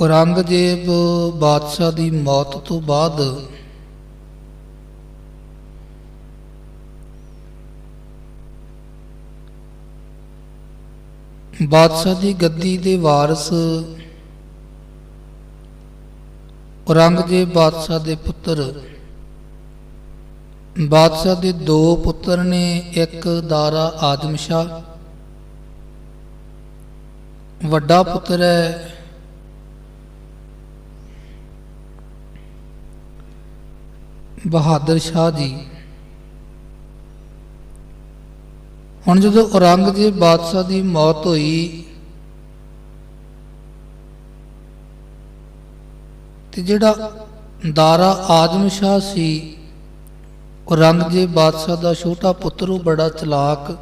ਔਰੰਗਜ਼ੇਬ ਬਾਦਸ਼ਾਹ ਦੀ ਮੌਤ ਤੋਂ ਬਾਅਦ ਬਾਦਸ਼ਾਹ ਦੀ ਗੱਦੀ ਦੇ ਵਾਰਿਸ ਔਰੰਗਜ਼ੇਬ ਬਾਦਸ਼ਾਹ ਦੇ ਪੁੱਤਰ, ਬਾਦਸ਼ਾਹ ਦੇ ਦੋ ਪੁੱਤਰ ਨੇ, ਇੱਕ ਦਾਰਾ ਆਦਮ ਸ਼ਾਹ ਵੱਡਾ ਪੁੱਤਰ ਹੈ ਬਹਾਦਰ ਸ਼ਾਹ ਜੀ। ਹੁਣ ਜਦੋਂ ਔਰੰਗਜ਼ੇਬ ਬਾਦਸ਼ਾਹ ਦੀ ਮੌਤ ਹੋਈ, ਤੇ ਜਿਹੜਾ ਦਾਰਾ ਆਜ਼ਮ ਸ਼ਾਹ ਸੀ, ਔਰੰਗਜ਼ੇਬ ਬਾਦਸ਼ਾਹ ਦਾ ਛੋਟਾ ਪੁੱਤਰ, ਉਹ ਬੜਾ ਚਲਾਕ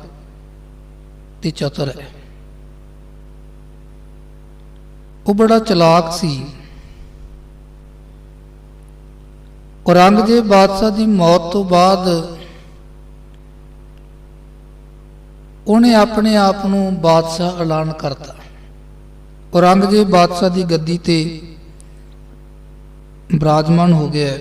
ਤੇ ਚਤੁਰ ਹੈ। ਉਹ ਬੜਾ ਚਲਾਕ ਸੀ। ਔਰੰਗਜ਼ੇਬ ਬਾਦਸ਼ਾਹ ਦੀ ਮੌਤ ਤੋਂ ਬਾਅਦ ਉਹਨੇ ਆਪਣੇ ਆਪ ਨੂੰ ਬਾਦਸ਼ਾਹ ਐਲਾਨ ਕਰਤਾ। ਔਰੰਗਜ਼ੇਬ ਬਾਦਸ਼ਾਹ ਦੀ ਗੱਦੀ ਤੇ ਬਰਾਜਮਾਨ ਹੋ ਗਿਆ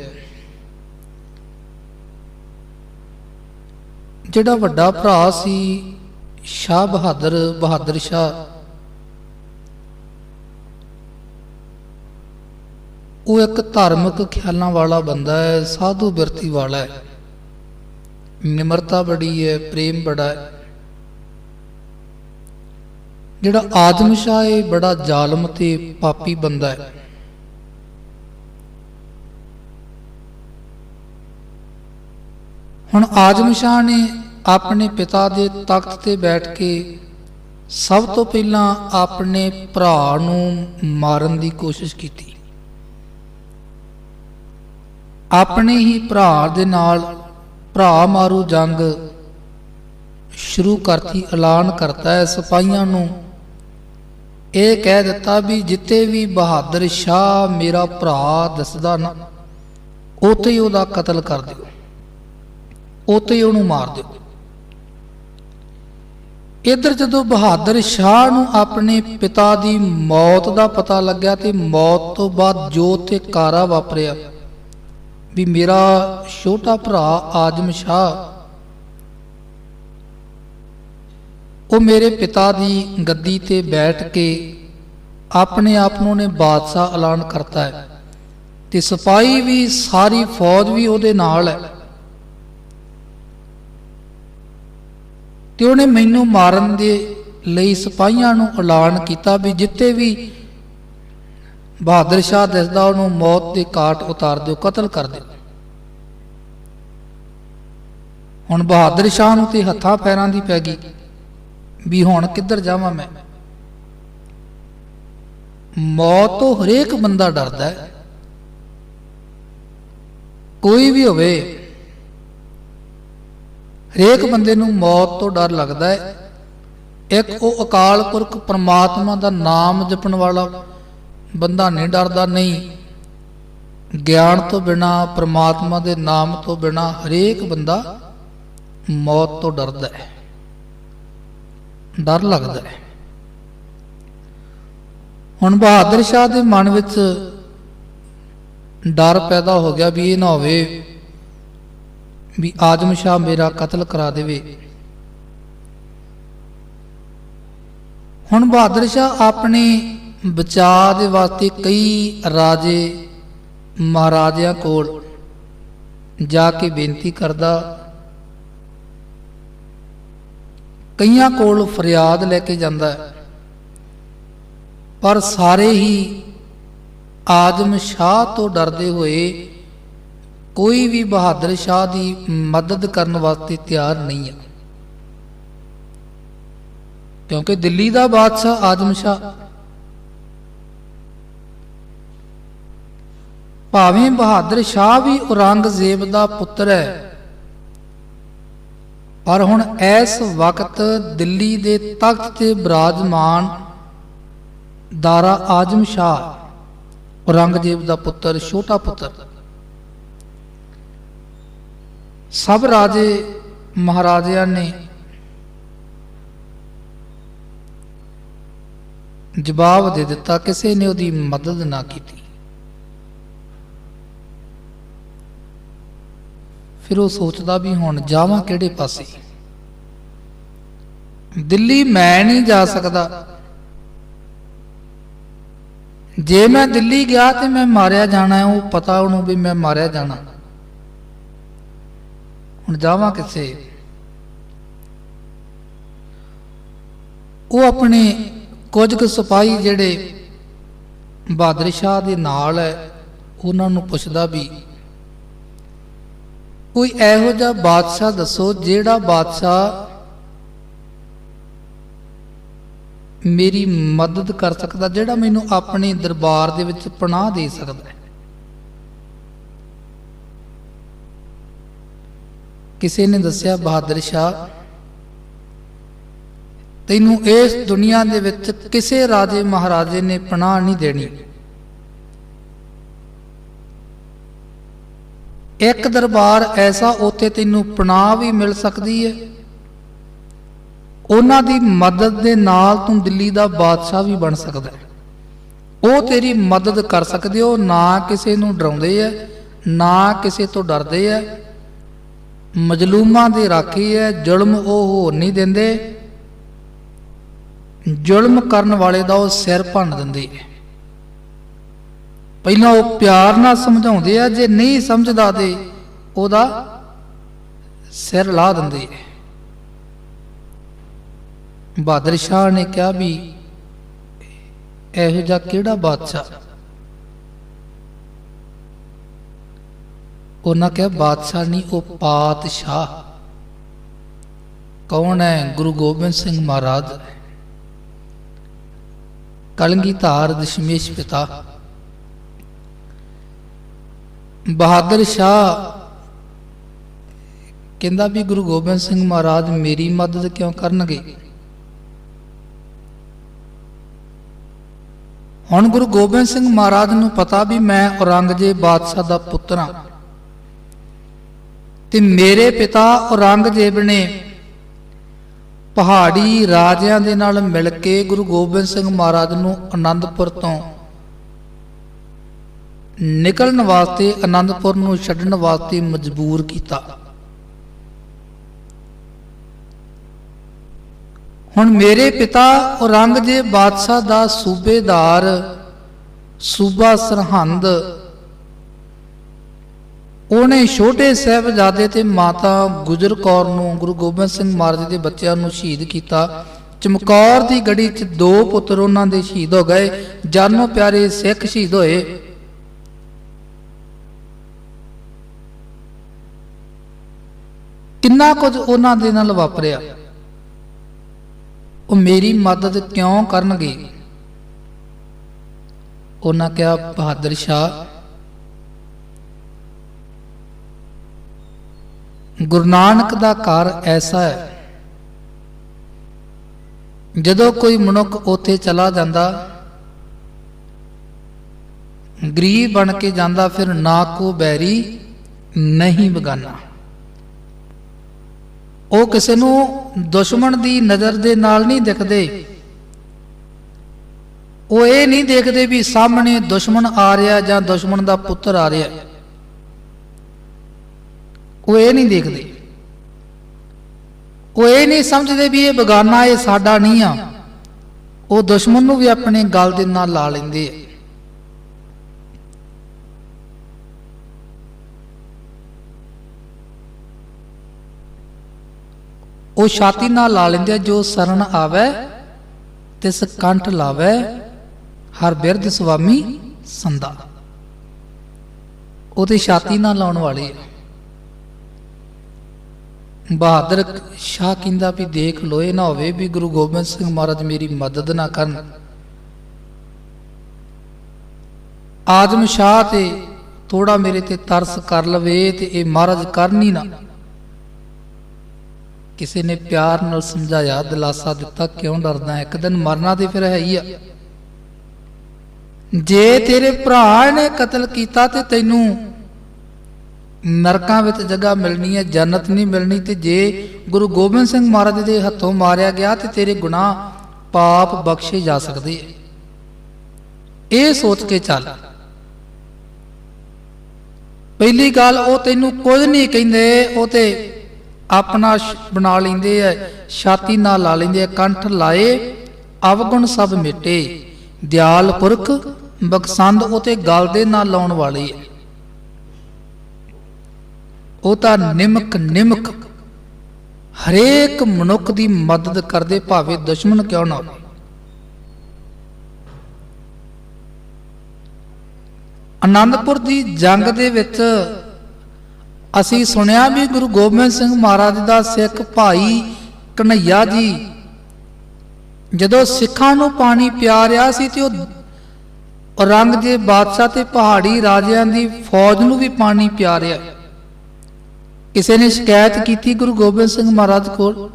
ਜਿਹੜਾ ਵੱਡਾ ਭਰਾ ਸੀ, ਸ਼ਾਹ ਬਹਾਦਰ ਬਹਾਦਰ ਸ਼ਾਹ ਉਹ ਇੱਕ ਧਾਰਮਿਕ ਖਿਆਲਾਂ ਵਾਲਾ ਬੰਦਾ ਹੈ, ਸਾਧੂ ਬਿਰਤੀ ਵਾਲਾ ਹੈ। ਨਿਮਰਤਾ ਬੜੀ ਹੈ, ਪ੍ਰੇਮ ਬੜਾ ਹੈ। ਜਿਹੜਾ ਆਦਮ ਸ਼ਾਹ ਹੈ, ਬੜਾ ਜ਼ਾਲਮ ਤੇ ਪਾਪੀ ਬੰਦਾ ਹੈ। ਹੁਣ ਆਜ਼ਮ ਸ਼ਾਹ ਨੇ ਆਪਣੇ ਪਿਤਾ ਦੇ ਤਖਤ ਤੇ ਬੈਠ ਕੇ ਸਭ ਤੋਂ ਪਹਿਲਾਂ ਆਪਣੇ ਭਰਾ ਨੂੰ ਮਾਰਨ ਦੀ ਕੋਸ਼ਿਸ਼ ਕੀਤੀ। ਆਪਣੇ ਹੀ ਭਰਾ ਦੇ ਨਾਲ ਭਰਾ ਮਾਰੂ ਜੰਗ ਸ਼ੁਰੂ ਕਰਤੀ, ਐਲਾਨ ਕਰਤਾ ਹੈ ਸਿਪਾਹੀਆਂ ਨੂੰ। ਇਹ ਕਹਿ ਦਿੱਤਾ ਵੀ ਜਿੱਤੇ ਵੀ ਬਹਾਦਰ ਸ਼ਾਹ ਮੇਰਾ ਭਰਾ ਦੱਸਦਾ ਨਾ, ਉੱਥੇ ਹੀ ਉਹਦਾ ਕਤਲ ਕਰ ਦਿਓ। ਉੱਥੇ ਹੀ ਉਹਨੂੰ ਮਾਰ ਦਿਓ। ਇਧਰ ਜਦੋਂ ਬਹਾਦਰ ਸ਼ਾਹ ਨੂੰ ਆਪਣੇ ਪਿਤਾ ਦੀ ਮੌਤ ਦਾ ਪਤਾ ਲੱਗਿਆ ਤੇ ਮੌਤ ਤੋਂ ਬਾਅਦ ਜੋ ਤੇ ਕਾਰਾ ਵਾਪਰਿਆ ਵੀ ਮੇਰਾ ਛੋਟਾ ਭਰਾ ਆਜਮ ਸ਼ਾਹ, ਉਹ ਮੇਰੇ ਪਿਤਾ ਦੀ ਗੱਦੀ ਤੇ ਬੈਠ ਕੇ ਆਪਣੇ ਆਪ ਨੂੰ ਨੇ ਬਾਦਸ਼ਾਹ ਐਲਾਨ ਕਰਤਾ ਹੈ ਤੇ ਸਿਪਾਹੀ ਵੀ ਸਾਰੀ ਫੌਜ ਵੀ ਉਹਦੇ ਨਾਲ ਹੈ। ਤੇ ਉਹਨੇ ਮੈਨੂੰ ਮਾਰਨ ਦੇ ਲਈ ਸਿਪਾਹੀਆਂ ਨੂੰ ਐਲਾਨ ਕੀਤਾ ਵੀ ਜਿੱਤੇ ਵੀ ਬਹਾਦਰ ਸ਼ਾਹ ਦਿਸਦਾ ਉਹਨੂੰ ਮੌਤ ਦੇ ਕਾਟ ਉਤਾਰ ਦਿਓ, ਕਤਲ ਕਰ ਦਿਓ। ਹੁਣ ਬਹਾਦਰ ਸ਼ਾਹ ਨੂੰ ਤੇ ਹੱਥਾਂ ਪੈਰਾਂ ਦੀ ਪੈ ਗਈ ਵੀ ਹੁਣ ਕਿੱਧਰ ਜਾਵਾਂ ਮੈਂ? ਮੌਤ ਤੋਂ ਹਰੇਕ ਬੰਦਾ ਡਰਦਾ ਹੈ। ਕੋਈ ਵੀ ਹੋਵੇ, ਹਰੇਕ ਬੰਦੇ ਨੂੰ ਮੌਤ ਤੋਂ ਡਰ ਲੱਗਦਾ ਹੈ। ਇੱਕ ਉਹ ਅਕਾਲ ਪੁਰਖ ਪਰਮਾਤਮਾ ਦਾ ਨਾਮ ਜਪਣ ਵਾਲਾ ਬੰਦਾ ਨਹੀਂ ਡਰਦਾ, ਨਹੀਂ। ਗਿਆਨ ਤੋਂ ਬਿਨਾ, ਪ੍ਰਮਾਤਮਾ ਦੇ ਨਾਮ ਤੋਂ ਬਿਨਾ ਹਰੇਕ ਬੰਦਾ ਮੌਤ ਤੋਂ ਡਰਦਾ ਹੈ। ਡਰ ਲੱਗਦਾ ਹੈ। ਹੁਣ ਬਹਾਦਰ ਸ਼ਾਹ ਦੇ ਮਨ ਵਿੱਚ ਡਰ ਪੈਦਾ ਹੋ ਗਿਆ ਵੀ ਇਹ ਨਾ ਹੋਵੇ ਵੀ ਆਦਮ ਸ਼ਾਹ ਮੇਰਾ ਕਤਲ ਕਰਾ ਦੇਵੇ। ਹੁਣ ਬਹਾਦਰ ਸ਼ਾਹ ਆਪਣੇ ਬਚਾਅ ਦੇ ਵਾਸਤੇ ਕਈ ਰਾਜੇ ਮਹਾਰਾਜਿਆਂ ਕੋਲ ਜਾ ਕੇ ਬੇਨਤੀ ਕਰਦਾ। ਕਈਆਂ ਕੋਲ ਫਰਿਆਦ ਲੈ ਕੇ ਜਾਂਦਾ ਪਰ ਸਾਰੇ ਹੀ ਆਜਮ ਸ਼ਾਹ ਤੋਂ ਡਰਦੇ ਹੋਏ ਕੋਈ ਵੀ ਬਹਾਦਰ ਸ਼ਾਹ ਦੀ ਮਦਦ ਕਰਨ ਵਾਸਤੇ ਤਿਆਰ ਨਹੀਂ ਹੈ ਕਿਉਂਕਿ ਦਿੱਲੀ ਦਾ ਬਾਦਸ਼ਾਹ ਆਜਮ ਸ਼ਾਹ ਭਾਵੇਂ ਬਹਾਦਰ ਸ਼ਾਹ ਵੀ ਔਰੰਗਜ਼ੇਬ ਦਾ ਪੁੱਤਰ ਹੈ, ਪਰ ਹੁਣ ਇਸ ਵਕਤ ਦਿੱਲੀ ਦੇ ਤਖਤ ਤੇ ਬਿਰਾਜਮਾਨ ਦਾਰਾ ਆਜਮ ਸ਼ਾਹ ਔਰੰਗਜ਼ੇਬ ਦਾ ਪੁੱਤਰ, ਛੋਟਾ ਪੁੱਤਰ। ਸਭ ਰਾਜੇ ਮਹਾਰਾਜਿਆਂ ਨੇ ਜਵਾਬ ਦੇ ਦਿੱਤਾ, ਕਿਸੇ ਨੇ ਉਹਦੀ ਮਦਦ ਨਾ ਕੀਤੀ। ਫਿਰ ਉਹ ਸੋਚਦਾ ਵੀ ਹੁਣ ਜਾਵਾਂ ਕਿਹੜੇ ਪਾਸੇ? ਦਿੱਲੀ ਮੈਂ ਨਹੀਂ ਜਾ ਸਕਦਾ। ਜੇ ਮੈਂ ਦਿੱਲੀ ਗਿਆ ਤੇ ਮੈਂ ਮਾਰਿਆ ਜਾਣਾ, ਉਹ ਪਤਾ ਉਹਨੂੰ ਵੀ ਮੈਂ ਮਾਰਿਆ ਜਾਣਾ। ਹੁਣ ਜਾਵਾਂ ਕਿੱਥੇ? ਉਹ ਆਪਣੇ ਕੁਝ ਕੁ ਸਿਪਾਹੀ ਜਿਹੜੇ ਬਹਾਦਰ ਸ਼ਾਹ ਦੇ ਨਾਲ ਹੈ, ਉਹਨਾਂ ਨੂੰ ਪੁੱਛਦਾ ਵੀ ਕੋਈ ਇਹੋ ਜਿਹਾ ਬਾਦਸ਼ਾਹ ਦੱਸੋ ਜਿਹੜਾ ਬਾਦਸ਼ਾਹ ਮੇਰੀ ਮਦਦ ਕਰ ਸਕਦਾ, ਜਿਹੜਾ ਮੈਨੂੰ ਆਪਣੇ ਦਰਬਾਰ ਦੇ ਵਿੱਚ ਪਨਾਹ ਦੇ ਸਕਦਾ ਹੈ। ਕਿਸੇ ਨੇ ਦੱਸਿਆ, ਬਹਾਦਰ ਸ਼ਾਹ, ਤੈਨੂੰ ਇਸ ਦੁਨੀਆ ਦੇ ਵਿੱਚ ਕਿਸੇ ਰਾਜੇ ਮਹਾਰਾਜੇ ਨੇ ਪਨਾਹ ਨਹੀਂ ਦੇਣੀ। ਇੱਕ ਦਰਬਾਰ ਐਸਾ ਉੱਥੇ ਤੈਨੂੰ ਪਨਾਹ ਵੀ ਮਿਲ ਸਕਦੀ ਹੈ। ਉਹਨਾਂ ਦੀ ਮਦਦ ਦੇ ਨਾਲ ਤੂੰ ਦਿੱਲੀ ਦਾ ਬਾਦਸ਼ਾਹ ਵੀ ਬਣ ਸਕਦਾ ਹੈ। ਉਹ ਤੇਰੀ ਮਦਦ ਕਰ ਸਕਦੇ ਹੋ, ਨਾ ਕਿਸੇ ਨੂੰ ਡਰਾਉਂਦੇ ਐ ਨਾ ਕਿਸੇ ਤੋਂ ਡਰਦੇ ਐ ਮਜਲੂਮਾਂ ਦੇ ਰਾਖੀ ਹੈ, ਜ਼ੁਲਮ ਉਹ ਹੋ ਨਹੀਂ ਦਿੰਦੇ। ਜ਼ੁਲਮ ਕਰਨ ਵਾਲੇ ਦਾ ਉਹ ਸਿਰ ਭੰਨ ਦਿੰਦੇ ਹੈ। ਪਹਿਲਾਂ ਉਹ ਪਿਆਰ ਨਾਲ ਸਮਝਾਉਂਦੇ ਆ, ਜੇ ਨਹੀਂ ਸਮਝਦਾ ਤੇ ਉਹਦਾ ਸਿਰ ਲਾ ਦਿੰਦੇ ਬਹਾਦਰ ਸ਼ਾਹ ਨੇ ਕਿਹਾ ਵੀ ਇਹੋ ਜਿਹਾ ਕਿਹੜਾ ਬਾਦਸ਼ਾਹ? ਉਹਨਾਂ ਕਿਹਾ, ਬਾਦਸ਼ਾਹ ਨਹੀਂ, ਉਹ ਪਾਤਸ਼ਾਹ। ਕੌਣ ਹੈ? ਗੁਰੂ ਗੋਬਿੰਦ ਸਿੰਘ ਮਹਾਰਾਜ। ਕਲੰਗੀ ਧਾਰ, ਦਸ਼ਮੇਸ਼ ਪਿਤਾ। ਬਹਾਦਰ ਸ਼ਾਹ ਕਹਿੰਦਾ ਵੀ ਗੁਰੂ ਗੋਬਿੰਦ ਸਿੰਘ ਮਹਾਰਾਜ ਮੇਰੀ ਮਦਦ ਕਿਉਂ ਕਰਨਗੇ? ਹੁਣ ਗੁਰੂ ਗੋਬਿੰਦ ਸਿੰਘ ਮਹਾਰਾਜ ਨੂੰ ਪਤਾ ਵੀ ਮੈਂ ਔਰੰਗਜ਼ੇਬ ਬਾਦਸ਼ਾਹ ਦਾ ਪੁੱਤਰ ਹਾਂ ਤੇ ਮੇਰੇ ਪਿਤਾ ਔਰੰਗਜ਼ੇਬ ਨੇ ਪਹਾੜੀ ਰਾਜਿਆਂ ਦੇ ਨਾਲ ਮਿਲ ਕੇ ਗੁਰੂ ਗੋਬਿੰਦ ਸਿੰਘ ਮਹਾਰਾਜ ਨੂੰ ਆਨੰਦਪੁਰ ਤੋਂ ਨਿਕਲਣ ਵਾਸਤੇ ਆਨੰਦਪੁਰ ਨੂੰ ਛੱਡਣ ਵਾਸਤੇ ਮਜਬੂਰ ਕੀਤਾ। ਹੁਣ ਮੇਰੇ ਪਿਤਾ ਔਰੰਗਜ਼ੇਬ ਬਾਦਸ਼ਾਹ ਦਾ ਸੂਬੇਦਾਰ ਸੂਬਾ ਸਰਹੰਦ, ਉਹਨੇ ਛੋਟੇ ਸਾਹਿਬਜ਼ਾਦੇ ਤੇ ਮਾਤਾ ਗੁਜਰ ਕੌਰ ਨੂੰ ਗੁਰੂ ਗੋਬਿੰਦ ਸਿੰਘ ਮਹਾਰਾਜ ਦੇ ਬੱਚਿਆਂ ਨੂੰ ਸ਼ਹੀਦ ਕੀਤਾ। ਚਮਕੌਰ ਦੀ ਗੜੀ 'ਚ ਦੋ ਪੁੱਤਰ ਉਹਨਾਂ ਦੇ ਸ਼ਹੀਦ ਹੋ ਗਏ। ਜਾਨੋਂ ਪਿਆਰੇ ਸਿੱਖ ਸ਼ਹੀਦ ਹੋਏ। ਕਿੰਨਾ ਕੁਝ ਉਹਨਾਂ ਦੇ ਨਾਲ ਵਾਪਰਿਆ? ਉਹ ਮੇਰੀ ਮਦਦ ਕਿਉਂ ਕਰਨਗੇ? ਉਹਨਾਂ ਕਿਹਾ, ਬਹਾਦਰ ਸ਼ਾਹ, ਗੁਰੂ ਨਾਨਕ ਦਾ ਕਾਰ ਐਸਾ ਹੈ। ਜਦੋਂ ਕੋਈ ਮਨੁੱਖ ਉੱਥੇ ਚਲਾ ਜਾਂਦਾ, ਗਰੀਬ ਬਣ ਕੇ ਜਾਂਦਾ, ਫਿਰ ਨਾ ਕੋ ਬੈਰੀ, ਨਹੀਂ ਬਗਾਨਾ। ਉਹ ਕਿਸੇ ਨੂੰ ਦੁਸ਼ਮਣ ਦੀ ਨਜ਼ਰ ਦੇ ਨਾਲ ਨਹੀਂ ਦਿਖਦੇ। ਉਹ ਇਹ ਨਹੀਂ ਦੇਖਦੇ ਵੀ ਸਾਹਮਣੇ ਦੁਸ਼ਮਣ ਆ ਰਿਹਾ ਜਾਂ ਦੁਸ਼ਮਣ ਦਾ ਪੁੱਤਰ ਆ ਰਿਹਾ। ਉਹ ਇਹ ਨਹੀਂ ਦੇਖਦੇ। ਉਹ ਇਹ ਨਹੀਂ ਸਮਝਦੇ ਵੀ ਇਹ ਬਗਾਨਾ ਇਹ ਸਾਡਾ ਨਹੀਂ ਆ। ਉਹ ਦੁਸ਼ਮਣ ਨੂੰ ਵੀ ਆਪਣੇ ਗਲ ਦੇ ਨਾਲ ਲਾ ਲੈਂਦੇ ਆ। ਉਹ ਛਾਤੀ ਨਾਲ ਲਾ ਲੈਂਦੇ ਜੋ ਸਰਨ ਆਵੇ ਤਿਸ ਕੰਠ ਲਾਵੇ, ਹਰ ਬਿਰਧ ਸੁਆਮੀ ਸੰਦਾ। ਉਹਦੇ ਛਾਤੀ ਨਾਲ ਲਾਉਣ ਵਾਲੇ ਬਹਾਦਰ ਸ਼ਾਹ ਕਹਿੰਦਾ ਵੀ ਦੇਖ ਲੋਏ ਨਾ ਹੋਵੇ ਵੀ ਗੁਰੂ ਗੋਬਿੰਦ ਸਿੰਘ ਮਹਾਰਾਜ ਮੇਰੀ ਮਦਦ ਨਾ ਕਰਨ। ਆਦਮ ਸ਼ਾਹ ਤੇ ਥੋੜਾ ਮੇਰੇ ਤੇ ਤਰਸ ਕਰ ਲਵੇ ਤੇ ਇਹ ਮਹਾਰਾਜ ਕਰਨ ਕਰਨੀ ਨਾ। ਕਿਸੇ ਨੇ ਪਿਆਰ ਨਾਲ ਸਮਝਾਇਆ, ਦਿਲਾਸਾ ਦਿੱਤਾ, ਕਿਉਂ ਡਰਦਾ ਹੈ? ਇੱਕ ਦਿਨ ਮਰਨਾ ਤੇ ਫਿਰ ਹੈ ਹੀ ਆ। ਜੇ ਤੇਰੇ ਭਰਾ ਨੇ ਕਤਲ ਕੀਤਾ ਤੇ ਤੈਨੂੰ ਨਰਕਾਂ ਵਿੱਚ ਜਗ੍ਹਾ ਮਿਲਣੀ ਹੈ, ਜੰਨਤ ਨਹੀਂ ਮਿਲਣੀ, ਤੇ ਜੇ ਗੁਰੂ ਗੋਬਿੰਦ ਸਿੰਘ ਮਹਾਰਾਜ ਦੇ ਹੱਥੋਂ ਮਾਰਿਆ ਗਿਆ ਤੇ ਤੇਰੇ ਗੁਨਾਹ ਪਾਪ ਬਖਸ਼ੇ ਜਾ ਸਕਦੇ ਹੈ। ਇਹ ਸੋਚ ਕੇ ਚੱਲ। ਪਹਿਲੀ ਗੱਲ, ਉਹ ਤੈਨੂੰ ਕੁਝ ਨਹੀਂ ਕਹਿੰਦੇ, ਉਹ ਤੇ ਆਪਣਾ ਬਣਾ ਲੈਂਦੇ ਐ, ਛਾਤੀ ਨਾਲ ਲਾ ਲੈਂਦੇ ਐ, ਕੰਠ ਲਾਏ, ਅਵਗੁਣ ਸਭ ਮਿਟੇ। ਦਿਆਲ ਪੁਰਖ, ਬਖਸੰਦ ਉਹ ਗਲ ਦੇ ਨਾਲ ਲਾਉਣ ਵਾਲੇ ਐ। ਉਹ ਤਾਂ ਨਿਮਕ ਨਿਮਕ, ਹਰੇਕ ਮਨੁੱਖ ਦੀ ਮਦਦ ਕਰਦੇ ਭਾਵੇਂ ਦੁਸ਼ਮਣ ਕਿਉਂ ਨਾ ਹੋਵੇ। ਆਨੰਦਪੁਰ ਦੀ ਜੰਗ ਦੇ ਵਿੱਚ ਅਸੀਂ ਸੁਣਿਆ ਵੀ ਗੁਰੂ ਗੋਬਿੰਦ ਸਿੰਘ ਮਹਾਰਾਜ ਦਾ ਸਿੱਖ ਭਾਈ ਕਨਈਆ ਜੀ। ਜਦੋਂ ਸਿੱਖਾਂ ਨੂੰ ਪਾਣੀ ਪਿਆ ਰਿਹਾ ਸੀ ਤੇ ਉਹ ਔਰੰਗਜ਼ੇਬ ਬਾਦਸ਼ਾਹ ਤੇ ਪਹਾੜੀ ਰਾਜਿਆਂ ਦੀ ਫੌਜ ਨੂੰ ਵੀ ਪਾਣੀ ਪਿਆ ਰਿਹਾ। ਕਿਸੇ ਨੇ ਸ਼ਿਕਾਇਤ ਕੀਤੀ ਗੁਰੂ ਗੋਬਿੰਦ ਸਿੰਘ ਮਹਾਰਾਜ ਕੋਲ?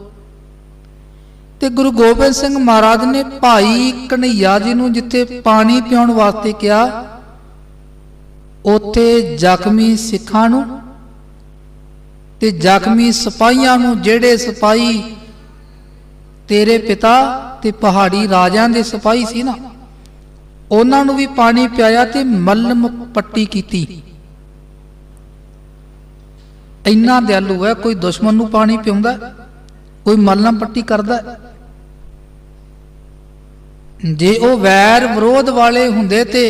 ਤੇ ਗੁਰੂ ਗੋਬਿੰਦ ਸਿੰਘ ਮਹਾਰਾਜ ਨੇ ਭਾਈ ਕਨਈਆ ਜੀ ਨੂੰ ਜਿੱਥੇ ਪਾਣੀ ਪਿਉਣ ਵਾਸਤੇ ਕਿਹਾ, ਉੱਥੇ ਜ਼ਖਮੀ ਸਿੱਖਾਂ ਨੂੰ ਤੇ ਜ਼ਖਮੀ ਸਿਪਾਹੀਆਂ ਨੂੰ ਜਿਹੜੇ ਸਿਪਾਹੀ ਤੇਰੇ ਪਿਤਾ ਤੇ ਪਹਾੜੀ ਰਾਜਿਆਂ ਦੇ ਸਿਪਾਹੀ ਸੀ ਨਾ, ਉਹਨਾਂ ਨੂੰ ਵੀ ਪਾਣੀ ਪਿਆਇਆ ਤੇ ਮਲਮ ਪੱਟੀ ਕੀਤੀ। ਇੰਨਾ ਦਿਆਲੂ ਹੈ, ਕੋਈ ਦੁਸ਼ਮਣ ਨੂੰ ਪਾਣੀ ਪਿਉਂਦਾ, ਕੋਈ ਮਲਮ ਪੱਟੀ ਕਰਦਾ। ਜੇ ਉਹ ਵੈਰ ਵਿਰੋਧ ਵਾਲੇ ਹੁੰਦੇ ਤੇ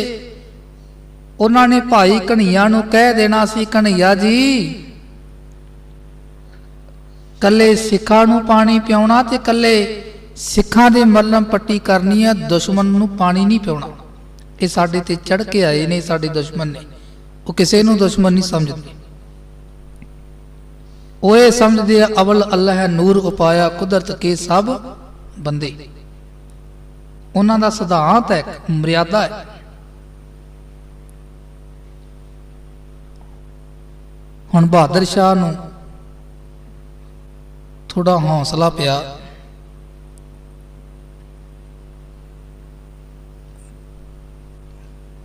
ਉਹਨਾਂ ਨੇ ਭਾਈ ਕਨਈਆ ਨੂੰ ਕਹਿ ਦੇਣਾ ਸੀ ਕਨਈਆ ਜੀ ਕੱਲੇ ਸਿੱਖਾਂ ਨੂੰ ਪਾਣੀ ਪਿਉਣਾ ਤੇ ਕੱਲੇ ਸਿੱਖਾਂ ਦੇ ਮੱਲਮ ਪੱਟੀ ਕਰਨੀ ਹੈ ਦੁਸ਼ਮਣ ਨੂੰ ਪਾਣੀ ਨਹੀਂ ਪਿਉਣਾ। ਇਹ ਸਾਡੇ ਤੇ ਚੜ ਕੇ ਆਏ ਨੇ, ਸਾਡੇ ਦੁਸ਼ਮਣ ਨੇ। ਉਹ ਕਿਸੇ ਨੂੰ ਦੁਸ਼ਮਣ ਨਹੀਂ ਸਮਝਦੇ। ਉਹ ਇਹ ਸਮਝਦੇ ਆ, ਅਵਲ ਅੱਲਾਹ ਨੂਰ ਉਪਾਇਆ, ਕੁਦਰਤ ਕੇ ਸਭ ਬੰਦੇ। ਉਹਨਾਂ ਦਾ ਸਿਧਾਂਤ ਹੈ, ਮਰਿਆਦਾ ਹੈ। ਹੁਣ ਬਹਾਦਰ ਸ਼ਾਹ ਨੂੰ ਥੋੜਾ ਹੌਸਲਾ ਪਿਆ।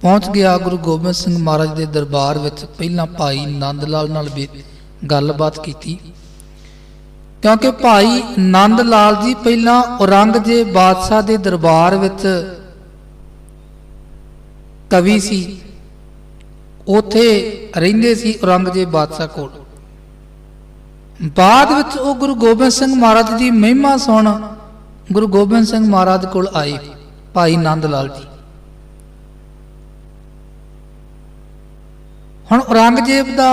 ਪਹੁੰਚ ਗਿਆ ਗੁਰੂ ਗੋਬਿੰਦ ਸਿੰਘ ਮਹਾਰਾਜ ਦੇ ਦਰਬਾਰ ਵਿੱਚ। ਪਹਿਲਾਂ ਭਾਈ ਨੰਦ ਲਾਲ ਨਾਲ ਵੀ ਗੱਲਬਾਤ ਕੀਤੀ। ਕਿਉਂਕਿ ਭਾਈ ਨੰਦ ਲਾਲ ਜੀ ਪਹਿਲਾਂ ਔਰੰਗਜ਼ੇਬ ਬਾਦਸ਼ਾਹ ਦੇ ਦਰਬਾਰ ਵਿੱਚ ਕਵੀ ਸੀ। ਉਥੇ ਰਹਿੰਦੇ ਸੀ ਔਰੰਗਜ਼ੇਬ ਬਾਦਸ਼ਾਹ ਕੋਲ। ਬਾਅਦ ਵਿੱਚ ਉਹ ਗੁਰੂ ਗੋਬਿੰਦ ਸਿੰਘ ਮਹਾਰਾਜ ਦੀ ਮਹਿਮਾ ਸੁਣ ਗੁਰੂ ਗੋਬਿੰਦ ਸਿੰਘ ਮਹਾਰਾਜ ਕੋਲ ਆਏ ਭਾਈ ਨੰਦ ਲਾਲ ਜੀ। ਹੁਣ ਔਰੰਗਜ਼ੇਬ ਦਾ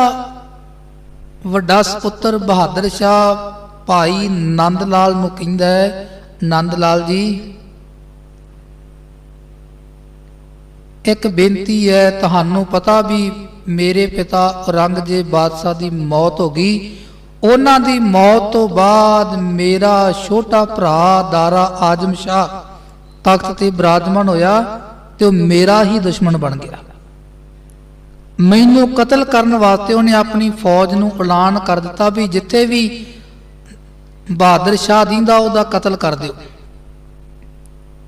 ਵੱਡਾ ਸੁਪੁੱਤਰ ਬਹਾਦਰ ਸ਼ਾਹ ਭਾਈ ਨੰਦ ਲਾਲ ਨੂੰ ਕਹਿੰਦਾ ਹੈ, ਨੰਦ ਲਾਲ ਜੀ, ਇੱਕ ਬੇਨਤੀ ਹੈ, ਤੁਹਾਨੂੰ ਪਤਾ ਵੀ ਮੇਰੇ ਪਿਤਾ ਔਰੰਗਜ਼ੇਬ ਬਾਦਸ਼ਾਹ ਦੀ ਮੌਤ ਹੋ ਗਈ ਉਹਨਾਂ ਦੀ ਮੌਤ ਤੋਂ ਬਾਅਦ ਮੇਰਾ ਛੋਟਾ ਭਰਾ ਦਾਰਾ ਆਜਮ ਸ਼ਾਹ ਤਖਤ ਤੇ ਬਿਰਾਜਮਾਨ ਹੋਇਆ ਤੇ ਉਹ ਮੇਰਾ ਹੀ ਦੁਸ਼ਮਣ ਬਣ ਗਿਆ। ਮੈਨੂੰ ਕਤਲ ਕਰਨ ਵਾਸਤੇ ਉਹਨੇ ਆਪਣੀ ਫੌਜ ਨੂੰ ਐਲਾਨ ਕਰ ਦਿੱਤਾ ਵੀ ਜਿੱਥੇ ਵੀ ਬਹਾਦਰ ਸ਼ਾਹ ਦਿੰਦਾ, ਉਹਦਾ ਕਤਲ ਕਰ ਦਿਓ।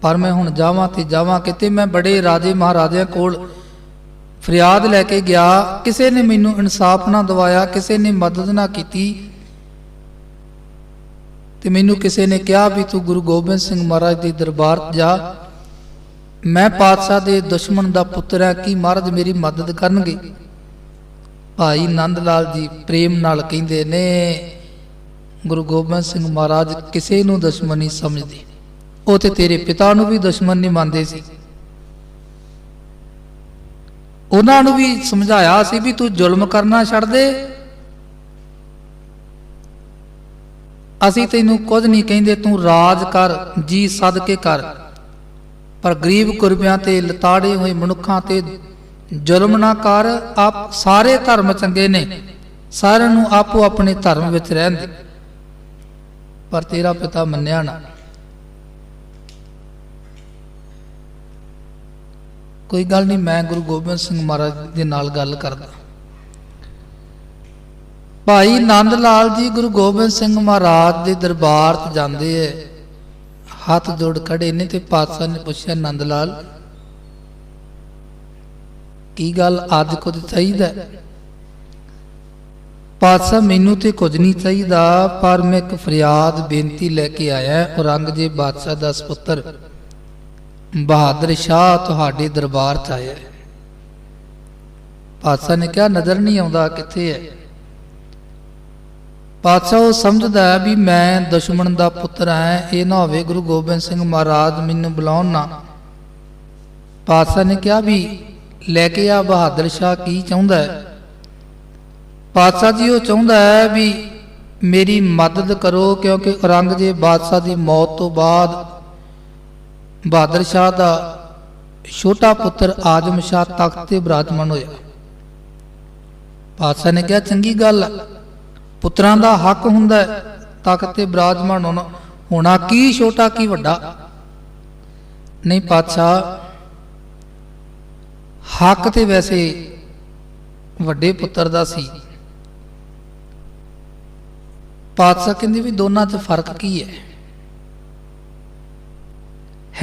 ਪਰ ਮੈਂ ਹੁਣ ਜਾਵਾਂ ਤੇ ਜਾਵਾਂ ਕਿਤੇ ਮੈਂ ਬੜੇ ਰਾਜੇ ਮਹਾਰਾਜਿਆਂ ਕੋਲ ਫਰਿਆਦ ਲੈ ਕੇ ਗਿਆ, ਕਿਸੇ ਨੇ ਮੈਨੂੰ ਇਨਸਾਫ ਨਾ ਦਵਾਇਆ, ਕਿਸੇ ਨੇ ਮਦਦ ਨਾ ਕੀਤੀ। ਤੇ ਮੈਨੂੰ ਕਿਸੇ ਨੇ ਕਿਹਾ ਵੀ ਤੂੰ ਗੁਰੂ ਗੋਬਿੰਦ ਸਿੰਘ ਮਹਾਰਾਜ ਦੇ ਦਰਬਾਰ ਜਾ। ਮੈਂ ਪਾਤਸ਼ਾਹ ਦੇ ਦੁਸ਼ਮਣ ਦਾ ਪੁੱਤਰ ਹਾਂ, ਕਿ ਮਹਾਰਾਜ ਮੇਰੀ ਮਦਦ ਕਰਨਗੇ? ਭਾਈ ਨੰਦ ਲਾਲ ਜੀ ਪ੍ਰੇਮ ਨਾਲ ਕਹਿੰਦੇ ਨੇ, ਗੁਰੂ ਗੋਬਿੰਦ ਸਿੰਘ ਮਹਾਰਾਜ ਕਿਸੇ ਨੂੰ ਦੁਸ਼ਮਣ ਨਹੀਂ ਸਮਝਦੇ। ਉਹ ਤੇ ਤੇਰੇ ਪਿਤਾ ਨੂੰ ਵੀ ਦੁਸ਼ਮਣ ਨਹੀਂ ਮੰਨਦੇ ਸੀ। ਉਹਨਾਂ ਨੂੰ ਵੀ ਸਮਝਾਇਆ ਸੀ ਵੀ ਤੂੰ ਜ਼ੁਲਮ ਕਰਨਾ ਛੱਡ ਦੇ। ਅਸੀਂ ਤੈਨੂੰ ਕੁਝ ਨਹੀਂ ਕਹਿੰਦੇ, ਤੂੰ ਰਾਜ ਕਰ, ਜੀ ਸਦਕੇ ਕਰ। ਪਰ ਗਰੀਬ ਕੁਰਬਿਆਂ ਤੇ ਲਤਾੜੇ ਹੋਏ ਮਨੁੱਖਾਂ ਤੇ ਜ਼ੁਲਮ ਨਾ ਕਰ, ਆਪ ਸਾਰੇ ਧਰਮ ਚੰਗੇ ਨੇ। ਸਾਰਿਆਂ ਨੂੰ ਆਪੋ ਆਪਣੇ ਧਰਮ ਵਿੱਚ ਰਹਿਣ ਦੇ। ਪਰ ਤੇਰਾ ਪਿਤਾ ਮੰਨਿਆ ਨਾ। ਕੋਈ ਗੱਲ ਨਹੀਂ, ਮੈਂ ਗੁਰੂ ਗੋਬਿੰਦ ਸਿੰਘ ਮਹਾਰਾਜ ਦੇ ਨਾਲ ਗੱਲ ਕਰਦਾ। ਭਾਈ ਨੰਦ ਲਾਲ ਜੀ ਗੁਰੂ ਗੋਬਿੰਦ ਸਿੰਘ ਮਹਾਰਾਜ ਦੇ ਦਰਬਾਰ 'ਚ ਜਾਂਦੇ ਐ। ਹੱਥ ਜੋੜ ਖੜੇ ਨੇ ਤੇ ਪਾਤਸ਼ਾਹ ਨੇ ਪੁੱਛਿਆ, ਨੰਦ ਲਾਲ, ਕੀ ਗੱਲ ਅੱਜ ਕੁਝ ਚਾਹੀਦਾ? ਪਾਤਸ਼ਾਹ, ਮੈਨੂੰ ਤੇ ਕੁਝ ਨਹੀਂ ਚਾਹੀਦਾ, ਪਰ ਮੈਂ ਇੱਕ ਫਰਿਆਦ ਬੇਨਤੀ ਲੈ ਕੇ ਆਇਆ, ਔਰੰਗਜ਼ੇਬ ਬਾਦਸ਼ਾਹ ਦਾ ਸੁਪੁੱਤਰ। ਬਹਾਦਰ ਸ਼ਾਹ ਤੁਹਾਡੇ ਦਰਬਾਰ 'ਚ ਆਇਆ ਹੈ। ਪਾਤਸ਼ਾਹ ਨੇ ਕਿਹਾ, ਨਜ਼ਰ ਨਹੀਂ ਆਉਂਦਾ ਕਿੱਥੇ ਹੈ। ਪਾਤਸ਼ਾਹ ਉਹ ਸਮਝਦਾ ਵੀ ਮੈਂ ਦੁਸ਼ਮਣ ਦਾ ਪੁੱਤਰ ਹਾਂ, ਇਹ ਨਾ ਹੋਵੇ ਗੁਰੂ ਗੋਬਿੰਦ ਸਿੰਘ ਮਹਾਰਾਜ ਮੈਨੂੰ ਬੁਲਾਉਣ ਨਾ। ਪਾਤਸ਼ਾਹ ਨੇ ਕਿਹਾ ਵੀ, ਲੈ ਕੇ ਆ ਬਹਾਦਰ ਸ਼ਾਹ, ਕੀ ਚਾਹੁੰਦਾ ਹੈ? ਪਾਤਸ਼ਾਹ ਜੀ ਉਹ ਚਾਹੁੰਦਾ ਹੈ ਵੀ ਮੇਰੀ ਮਦਦ ਕਰੋ, ਕਿਉਂਕਿ ਔਰੰਗਜ਼ੇਬ ਬਾਦਸ਼ਾਹ ਦੀ ਮੌਤ ਤੋਂ ਬਾਅਦ ਬਹਾਦਰ ਸ਼ਾਹ ਦਾ ਛੋਟਾ ਪੁੱਤਰ ਆਜਮ ਸ਼ਾਹ ਤਖਤ ਤੇ ਬਿਰਾਜਮਾਨ ਹੋਇਆ। ਪਾਤਸ਼ਾਹ ਨੇ ਕਿਹਾ, ਚੰਗੀ ਗੱਲ ਪੁੱਤਰਾਂ ਦਾ ਹੱਕ ਹੁੰਦਾ ਹੈ, ਤਖਤ ਤੇ ਬਿਰਾਜਮਾਨ ਹੋਣਾ। ਹੋਣਾ ਕੀ, ਛੋਟਾ ਕੀ ਵੱਡਾ? ਨਹੀਂ ਪਾਤਸ਼ਾਹ, ਹੱਕ ਤੇ ਵੈਸੇ ਵੱਡੇ ਪੁੱਤਰ ਦਾ ਸੀ। ਪਾਤਸ਼ਾਹ ਕਹਿੰਦੇ ਵੀ ਦੋਨਾਂ 'ਚ ਫ਼ਰਕ ਕੀ ਹੈ?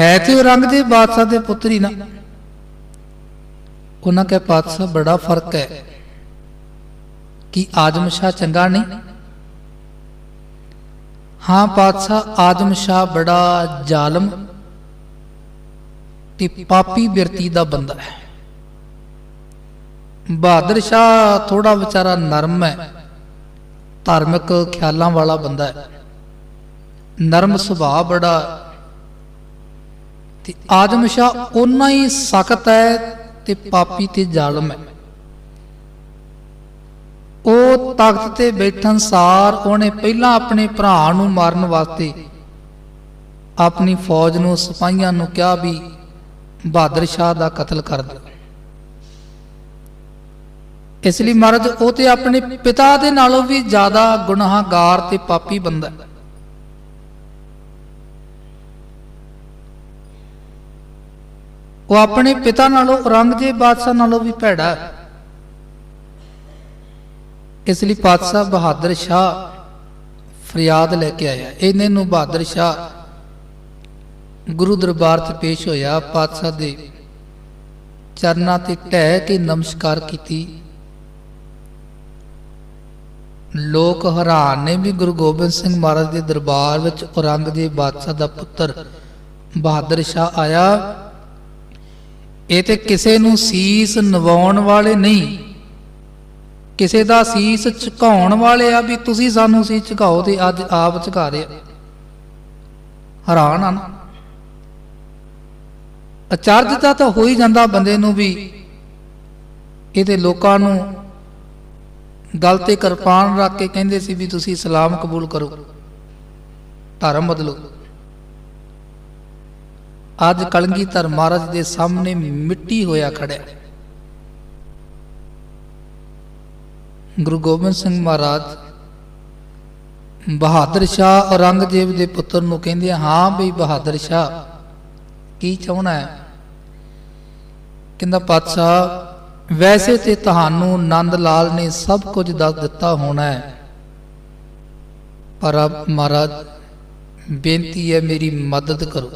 ਹੈ ਤੇ ਔਰੰਗਜ਼ੇਬ ਬਾਦਸ਼ਾਹ ਦੇ ਪੁੱਤਰੀ ਨਾ। ਉਹਨਾਂ ਕਹੇ ਪਾਤਸ਼ਾਹ ਬੜਾ ਫ਼ਰਕ ਹੈ ਕਿ ਆਦਮ ਸ਼ਾਹ ਚੰਗਾ ਨਹੀਂ? ਹਾਂ ਪਾਤਸ਼ਾਹ ਆਦਮ ਸ਼ਾਹ ਬੜਾ ਜ਼ਾਲਮ ਤੇ ਪਾਪੀ ਬਿਰਤੀ ਦਾ ਬੰਦਾ ਹੈ। ਬਹਾਦਰ ਸ਼ਾਹ ਥੋੜਾ ਵਿਚਾਰਾ ਨਰਮ ਹੈ, ਧਾਰਮਿਕ ਖਿਆਲਾਂ ਵਾਲਾ ਬੰਦਾ ਹੈ। ਨਰਮ ਸੁਭਾਅ ਬੜਾ ਤੇ ਆਜਮ ਸ਼ਾਹ ਉਨਾ ਹੀ ਸਖਤ ਹੈ ਤੇ ਪਾਪੀ ਤੇ ਜ਼ਾਲਮ ਹੈ। ਉਹ ਤਖਤ ਤੇ ਬੈਠਣ ਸਾਰ ਉਹਨੇ ਪਹਿਲਾਂ ਆਪਣੇ ਭਰਾ ਨੂੰ ਮਾਰਨ ਵਾਸਤੇ ਆਪਣੀ ਫੌਜ ਨੂੰ ਸਿਪਾਹੀਆਂ ਨੂੰ ਕਿਹਾ ਵੀ ਬਹਾਦਰ ਸ਼ਾਹ ਦਾ ਕਤਲ ਕਰ ਦਿਓ ਇਸ ਲਈ ਮਹਾਰਾਜ, ਉਹ ਤੇ ਆਪਣੇ ਪਿਤਾ ਦੇ ਨਾਲੋਂ ਵੀ ਜ਼ਿਆਦਾ ਗੁਨਾਹਗਾਰ ਤੇ ਪਾਪੀ ਬੰਦਾ ਹੈ। ਉਹ ਆਪਣੇ ਪਿਤਾ ਨਾਲੋਂ, ਔਰੰਗਜ਼ੇਬ ਬਾਦਸ਼ਾਹ ਨਾਲੋਂ ਵੀ ਭੈੜਾ ਇਸ ਲਈ ਪਾਤਸ਼ਾਹ ਬਹਾਦਰ ਸ਼ਾਹ ਫਰਿਆਦ ਲੈ ਕੇ ਆਇਆ। ਇਹਨੇ ਨੂੰ ਬਹਾਦਰ ਸ਼ਾਹ ਗੁਰੂ ਦਰਬਾਰ 'ਚ ਪੇਸ਼ ਹੋਇਆ। ਪਾਤਸ਼ਾਹ ਦੇ ਚਰਨਾਂ ਤੇ ਢਹਿ ਕੇ ਨਮਸਕਾਰ ਕੀਤੀ। ਲੋਕ ਹੈਰਾਨ ਨੇ ਵੀ ਗੁਰੂ ਗੋਬਿੰਦ ਸਿੰਘ ਮਹਾਰਾਜ ਦੇ ਦਰਬਾਰ ਵਿੱਚ ਔਰੰਗਜ਼ੇਬ ਬਾਦਸ਼ਾਹ ਦਾ ਪੁੱਤਰ ਬਹਾਦਰ ਸ਼ਾਹ ਆਇਆ। ਇਹ ਤੇ ਕਿਸੇ ਨੂੰ ਸੀਸ ਨਵਾਉਣ ਵਾਲੇ ਨਹੀਂ। ਕਿਸੇ ਦਾ ਸੀਸ ਝੁਕਾਉਣ ਵਾਲੇ ਆ ਵੀ ਤੁਸੀਂ ਸਾਨੂੰ ਸੀਸ ਝੁਕਾਓ ਤੇ ਅੱਜ ਆਪ ਝੁਕਾ ਰਹੇ ਹੈਰਾਨ ਹਨ। ਨਾ ਅਚਰਜਤਾ ਤਾਂ ਹੋ ਹੀ ਜਾਂਦਾ ਬੰਦੇ ਨੂੰ ਵੀ ਇਹਦੇ ਲੋਕਾਂ ਨੂੰ ਗਲ ਤੇ ਕਿਰਪਾਨ ਰੱਖ ਕੇ ਕਹਿੰਦੇ ਸੀ ਵੀ ਤੁਸੀਂ ਇਸਲਾਮ ਕਬੂਲ ਕਰੋ। ਧਰਮ ਬਦਲੋ। ਅੱਜ ਕਲਗੀਧਰ ਮਹਾਰਾਜ ਦੇ ਸਾਹਮਣੇ ਮਿੱਟੀ ਹੋਇਆ ਖੜਿਆ। ਗੁਰੂ ਗੋਬਿੰਦ ਸਿੰਘ ਮਹਾਰਾਜ ਬਹਾਦਰ ਸ਼ਾਹ ਔਰੰਗਜ਼ੇਬ ਦੇ ਪੁੱਤਰ ਨੂੰ ਕਹਿੰਦੇ ਹਾਂ ਬਈ ਬਹਾਦਰ ਸ਼ਾਹ, ਕੀ ਚਾਹਣਾ ਹੈ? ਕਹਿੰਦਾ, ਪਾਤਸ਼ਾਹ, ਵੈਸੇ ਤੇ ਤੁਹਾਨੂੰ ਨੰਦ ਲਾਲ ਨੇ ਸਭ ਕੁਝ ਦੱਸ ਦਿੱਤਾ ਹੋਣਾ ਹੈ, ਪਰ ਅਬ ਮਹਾਰਾਜ, ਬੇਨਤੀ ਹੈ ਮੇਰੀ ਮਦਦ ਕਰੋ।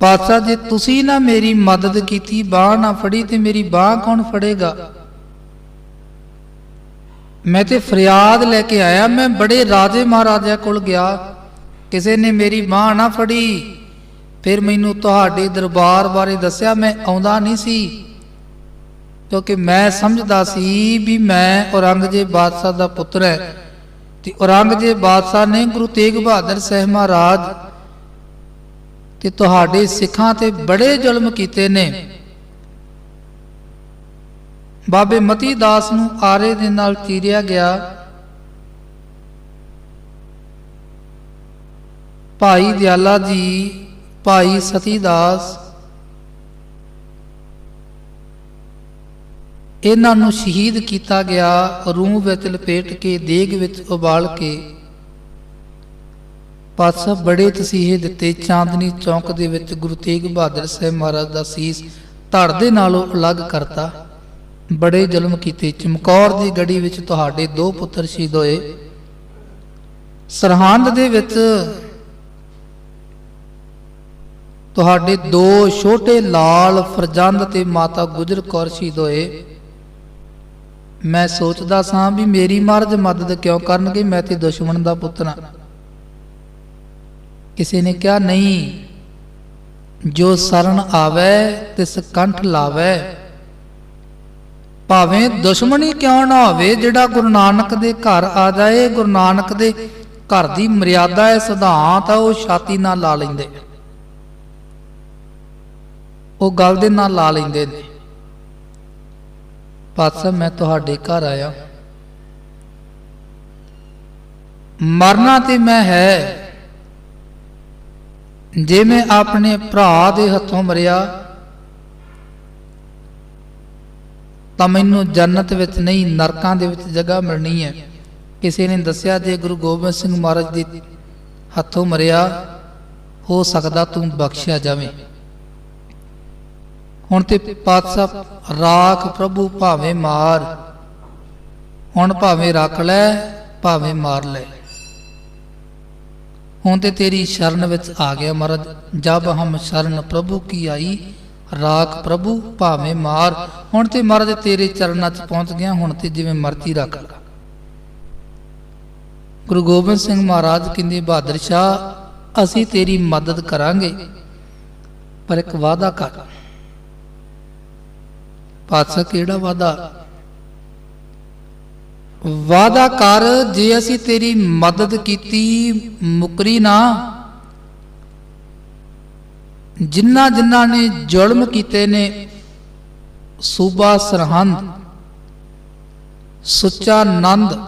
ਪਾਤਸ਼ਾਹ, ਜੇ ਤੁਸੀਂ ਨਾ ਮੇਰੀ ਮਦਦ ਕੀਤੀ, ਬਾਹ ਨਾ ਫੜੀ, ਤੇ ਮੇਰੀ ਬਾਹ ਕੌਣ ਫੜੇਗਾ? ਮੈਂ ਤੇ ਫਰਿਆਦ ਲੈ ਕੇ ਆਇਆ, ਮੈਂ ਬੜੇ ਰਾਜੇ ਮਹਾਰਾਜਾ ਕੋਲ ਗਿਆ। ਕਿਸੇ ਨੇ ਮੇਰੀ ਬਾਹ ਨਾ ਫੜੀ, ਫਿਰ ਮੈਨੂੰ ਤੁਹਾਡੇ ਦਰਬਾਰ ਬਾਰੇ ਦੱਸਿਆ, ਮੈਂ ਆਉਂਦਾ ਨਹੀਂ ਸੀ। ਕਿਉਂਕਿ ਮੈਂ ਸਮਝਦਾ ਸੀ ਵੀ ਮੈਂ ਔਰੰਗਜ਼ੇਬ ਬਾਦਸ਼ਾਹ ਦਾ ਪੁੱਤਰ ਹੈ। ਤੇ ਔਰੰਗਜ਼ੇਬ ਬਾਦਸ਼ਾਹ ਨੇ ਗੁਰੂ ਤੇਗ ਬਹਾਦਰ ਸਾਹਿਬ ਮਹਾਰਾਜ ਤੇ ਤੁਹਾਡੇ ਸਿੱਖਾਂ ਤੇ ਬੜੇ ਜ਼ੁਲਮ ਕੀਤੇ ਨੇ। ਬਾਬੇ ਮਤੀ ਦਾਸ ਨੂੰ ਆਰੇ ਦੇ ਨਾਲ ਚੀਰਿਆ ਗਿਆ। ਭਾਈ ਦਿਆਲਾ ਜੀ, ਭਾਈ ਸਤੀ ਦਾਸ ਇਹਨਾਂ ਨੂੰ ਸ਼ਹੀਦ ਕੀਤਾ ਗਿਆ, ਰੂਹ ਵਿੱਚ ਲਪੇਟ ਕੇ, ਦੇਗ ਵਿੱਚ ਉਬਾਲ ਕੇ। ਪਾਤਸ਼ਾਹ ਬੜੇ ਤਸੀਹੇ ਦਿੱਤੇ, ਚਾਂਦਨੀ ਚੌਂਕ ਦੇ ਵਿੱਚ ਗੁਰੂ ਤੇਗ ਬਹਾਦਰ ਸਾਹਿਬ ਮਹਾਰਾਜ ਦਾ ਸੀਸ ਧੜ ਦੇ ਨਾਲੋਂ ਅਲੱਗ ਕਰਤਾ। ਬੜੇ ਜ਼ੁਲਮ ਕੀਤੇ। ਚਮਕੌਰ ਦੀ ਗੜੀ ਵਿੱਚ ਤੁਹਾਡੇ ਦੋ ਪੁੱਤਰ ਸ਼ਹੀਦ ਹੋਏ। ਸਰਹੰਦ ਦੇ ਵਿੱਚ ਤੁਹਾਡੇ ਦੋ ਛੋਟੇ ਲਾਲ ਫਰਜ਼ੰਦ ਤੇ ਮਾਤਾ ਗੁਜਰ ਕੌਰ ਸ਼ਹੀਦ ਹੋਏ। ਮੈਂ ਸੋਚਦਾ ਸਾਂ ਵੀ ਮੇਰੀ ਮਰਦ ਮਦਦ ਕਿਉਂ ਕਰਨਗੇ? ਮੈਂ ਤੇ ਦੁਸ਼ਮਣ ਦਾ ਪੁੱਤਰ ਹਾਂ। ਕਿਸੇ ਨੇ ਕਿਹਾ, ਨਹੀਂ, ਜੋ ਸਰਨ ਆਵੇ, ਤਿਸ ਕੰਠ ਲਾਵੇ। ਭਾਵੇਂ ਦੁਸ਼ਮਣੀ ਕਿਉਂ ਨਾ ਹੋਵੇ, ਜਿਹੜਾ ਗੁਰੂ ਨਾਨਕ ਦੇ ਘਰ ਆ ਜਾਏ, ਗੁਰੂ ਨਾਨਕ ਦੇ ਘਰ ਦੀ ਮਰਿਆਦਾ ਹੈ, ਸਿਧਾਂਤ ਹੈ ਉਹ ਛਾਤੀ ਨਾਲ ਲਾ ਲੈਂਦੇ ਉਹ ਗੱਲ ਦੇ ਨਾਲ ਲਾ ਲੈਂਦੇ ਨੇ। ਪਾਤਸ਼ਾਹ, ਮੈਂ ਤੁਹਾਡੇ ਘਰ ਆਇਆ। ਮਰਨਾ ਤੇ ਮੈਂ ਹੈ। ਜੇ ਮੈਂ ਆਪਣੇ ਭਰਾ ਦੇ ਹੱਥੋਂ ਮਰਿਆ, ਤਾਂ ਮੈਨੂੰ ਜੰਨਤ ਵਿੱਚ ਨਹੀਂ, ਨਰਕਾਂ ਦੇ ਵਿੱਚ ਜਗ੍ਹਾ ਮਿਲਣੀ ਹੈ। ਕਿਸੇ ਨੇ ਦੱਸਿਆ ਜੇ ਗੁਰੂ ਗੋਬਿੰਦ ਸਿੰਘ ਮਹਾਰਾਜ ਦੇ ਹੱਥੋਂ ਮਰਿਆ, ਹੋ ਸਕਦਾ ਤੂੰ ਬਖਸ਼ਿਆ ਜਾਵੇਂ। ਹੁਣ ਤੇ ਪਾਤਸ਼ਾਹ ਰਾਖ ਪ੍ਰਭੂ ਭਾਵੇਂ ਮਾਰ, ਹੁਣ ਭਾਵੇਂ ਰੱਖ ਲੈ, ਭਾਵੇਂ ਮਾਰ ਲੈ। ਹੁਣ ਤੇ ਤੇਰੀ ਸ਼ਰਨ ਵਿੱਚ ਆ ਗਿਆ ਮਹਾਰਾਜ ਜਬ ਹਮ ਸ਼ਰਨ ਪ੍ਰਭੂ ਕੀ ਆਈ, ਰਾਖ ਪ੍ਰਭੂ ਭਾਵੇਂ ਮਾਰ। ਹੁਣ ਤੇ ਮਹਾਰਾਜ ਤੇਰੇ ਚਰਨਾਂ 'ਚ ਪਹੁੰਚ ਗਿਆ, ਹੁਣ ਤੇ ਜਿਵੇਂ ਮਰਤੀ ਰੱਖ। ਗੁਰੂ ਗੋਬਿੰਦ ਸਿੰਘ ਮਹਾਰਾਜ ਕਹਿੰਦੇ, ਬਹਾਦਰ ਸ਼ਾਹ, ਅਸੀਂ ਤੇਰੀ ਮਦਦ ਕਰਾਂਗੇ, ਪਰ ਇੱਕ ਵਾਅਦਾ ਕਰ। ਪਾਤਸ਼ਾਹ ਕਿਹੜਾ ਵਾਅਦਾ? ਵਾਅਦਾ ਕਰ, ਜੇ ਅਸੀਂ ਤੇਰੀ ਮਦਦ ਕੀਤੀ, ਮੁਕਰੀ ਨਾ। ਜਿਨ੍ਹਾਂ ਜਿਨ੍ਹਾਂ ਨੇ ਜ਼ੁਲਮ ਕੀਤੇ ਨੇ, ਸੂਬਾ ਸਰਹੰਦ, ਸੁੱਚਾ ਨੰਦ,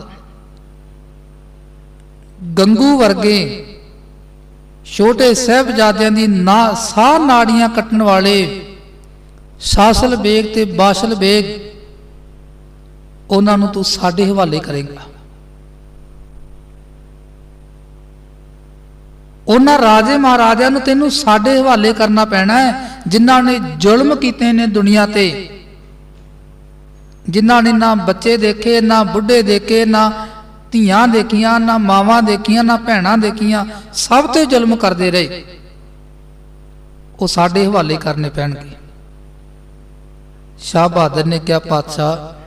ਗੰਗੂ ਵਰਗੇ ਛੋਟੇ ਸਹਿਬਜ਼ਾਦਿਆਂ ਦੀ ਨਾ, ਸਾਹ ਨਾੜੀਆਂ ਕੱਟਣ ਵਾਲੇ, ਸਾਸਲ ਬੇਗ ਤੇ ਬਾਸ਼ਲ ਬੇਗ ਉਹਨਾਂ ਨੂੰ ਤੂੰ ਸਾਡੇ ਹਵਾਲੇ ਕਰੇਗਾ। ਉਹਨਾਂ ਰਾਜੇ ਮਹਾਰਾਜਿਆਂ ਨੂੰ ਤੈਨੂੰ ਸਾਡੇ ਹਵਾਲੇ ਕਰਨਾ ਪੈਣਾ ਹੈ, ਜਿਨ੍ਹਾਂ ਨੇ ਜ਼ੁਲਮ ਕੀਤੇ ਨੇ ਦੁਨੀਆ ਤੇ। ਜਿਨ੍ਹਾਂ ਨੇ ਨਾ ਬੱਚੇ ਦੇਖੇ, ਨਾ ਬੁੱਢੇ ਦੇਖੇ, ਨਾ ਧੀਆਂ ਦੇਖੀਆਂ, ਨਾ ਮਾਵਾਂ ਦੇਖੀਆਂ, ਨਾ ਭੈਣਾਂ ਦੇਖੀਆਂ, ਸਭ ਤੇ ਜ਼ੁਲਮ ਕਰਦੇ ਰਹੇ। ਉਹ ਸਾਡੇ ਹਵਾਲੇ ਕਰਨੇ ਪੈਣਗੇ। ਸ਼ਾਹ ਬਹਾਦਰ ਨੇ ਕਿਹਾ, ਪਾਤਸ਼ਾਹ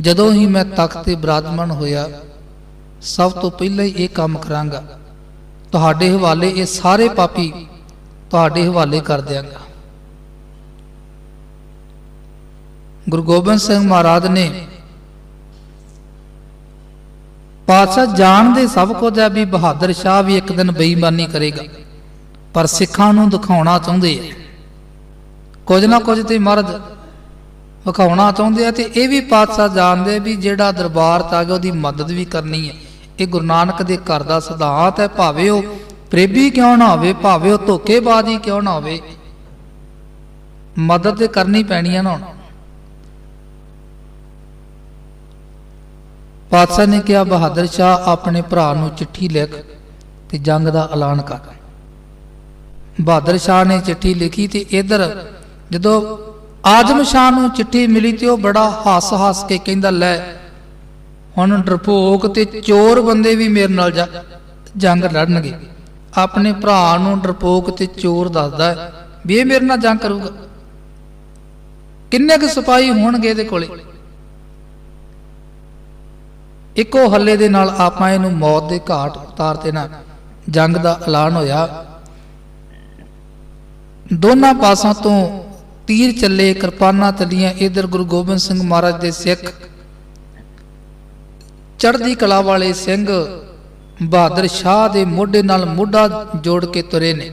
ਜਦੋਂ ਹੀ ਮੈਂ ਤਖਤ ਤੇ ਬਿਰਾਜਮਾਨ ਹੋਇਆ, ਸਭ ਤੋਂ ਪਹਿਲਾਂ ਹੀ ਇਹ ਕੰਮ ਕਰਾਂਗਾ। ਤੁਹਾਡੇ ਹਵਾਲੇ ਇਹ ਸਾਰੇ ਪਾਪੀ ਤੁਹਾਡੇ ਹਵਾਲੇ ਕਰ ਦਿਆਂਗਾ। ਗੁਰੂ ਗੋਬਿੰਦ ਸਿੰਘ ਮਹਾਰਾਜ ਨੇ ਪਾਤਸ਼ਾਹ ਜਾਣਦੇ ਸਭ ਕੁਝ ਹੈ ਵੀ ਬਹਾਦਰ ਸ਼ਾਹ ਵੀ ਇੱਕ ਦਿਨ ਬੇਈਮਾਨੀ ਕਰੇਗਾ, ਪਰ ਸਿੱਖਾਂ ਨੂੰ ਦਿਖਾਉਣਾ ਚਾਹੁੰਦੇ ਆ ਕੁਝ ਨਾ ਕੁਝ ਤੇ ਮਰਦ ਵਿਖਾਉਣਾ ਚਾਹੁੰਦੇ ਆ ਤੇ ਇਹ ਵੀ ਪਾਤਸ਼ਾਹ ਜਾਣਦੇ ਵੀ ਜਿਹੜਾ ਦਰਬਾਰ ਚ ਆ ਗਿਆ, ਉਹਦੀ ਮਦਦ ਵੀ ਕਰਨੀ ਹੈ ਇਹ ਗੁਰੂ ਨਾਨਕ ਦੇ ਘਰ ਦਾ ਸਿਧਾਂਤ ਹੈ, ਭਾਵੇਂ ਉਹ ਪ੍ਰੇਬੀ ਕਿਉਂ ਨਾ ਹੋਵੇ, ਭਾਵੇਂ ਉਹ ਧੋਖੇਬਾਜ਼ੀ ਕਿਉਂ ਨਾ ਹੋਵੇ, ਮਦਦ ਤੇ ਕਰਨੀ ਪੈਣੀ ਹੈ ਨਾ ਹੁਣ। ਪਾਤਸ਼ਾਹ ਨੇ ਕਿਹਾ, ਬਹਾਦਰ ਸ਼ਾਹ, ਆਪਣੇ ਭਰਾ ਨੂੰ ਚਿੱਠੀ ਲਿਖ ਤੇ ਜੰਗ ਦਾ ਐਲਾਨ ਕਰ। ਬਹਾਦਰ ਸ਼ਾਹ ਨੇ ਚਿੱਠੀ ਲਿਖੀ ਤੇ ਇਧਰ ਜਦੋਂ ਆਜਮ ਸ਼ਾਹ ਨੂੰ ਚਿੱਠੀ ਮਿਲੀ ਤੇ ਉਹ ਬੜਾ ਹੱਸ-ਹੱਸ ਕੇ ਕਹਿੰਦਾ, ਲੈ, ਹੁਣ ਡਰਪੋਕ ਤੇ ਚੋਰ ਬੰਦੇ ਵੀ ਮੇਰੇ ਨਾਲ ਜੰਗ ਲੜਨਗੇ। ਆਪਣੇ ਭਰਾ ਨੂੰ ਡਰਪੋਕ ਤੇ ਚੋਰ ਦੱਸਦਾ ਵੀ ਇਹ ਮੇਰੇ ਨਾਲ ਜੰਗ ਕਰੂਗਾ। ਕਿੰਨੇ ਕੁ ਸਿਪਾਹੀ ਹੋਣਗੇ ਇਹਦੇ ਕੋਲੇ? ਇੱਕੋ ਹੱਲੇ ਦੇ ਨਾਲ ਆਪਾਂ ਇਹਨੂੰ ਮੌਤ ਦੇ ਘਾਟ ਉਤਾਰ ਦੇਣਾ। ਜੰਗ ਦਾ ਐਲਾਨ ਹੋਇਆ। ਦੋਨਾਂ ਪਾਸਾਂ ਤੋਂ ਤੀਰ ਚੱਲੇ ਕਿਰਪਾਨਾਂ ਚੱਲੀਆਂ ਇਧਰ ਗੁਰੂ ਗੋਬਿੰਦ ਸਿੰਘ ਮਹਾਰਾਜ ਦੇ ਸਿੱਖ, ਚੜ੍ਹਦੀ ਕਲਾ ਵਾਲੇ ਸਿੰਘ ਬਹਾਦਰ ਸ਼ਾਹ ਦੇ ਮੋਢੇ ਨਾਲ ਮੋਢਾ ਜੋੜ ਕੇ ਤੁਰੇ ਨੇ।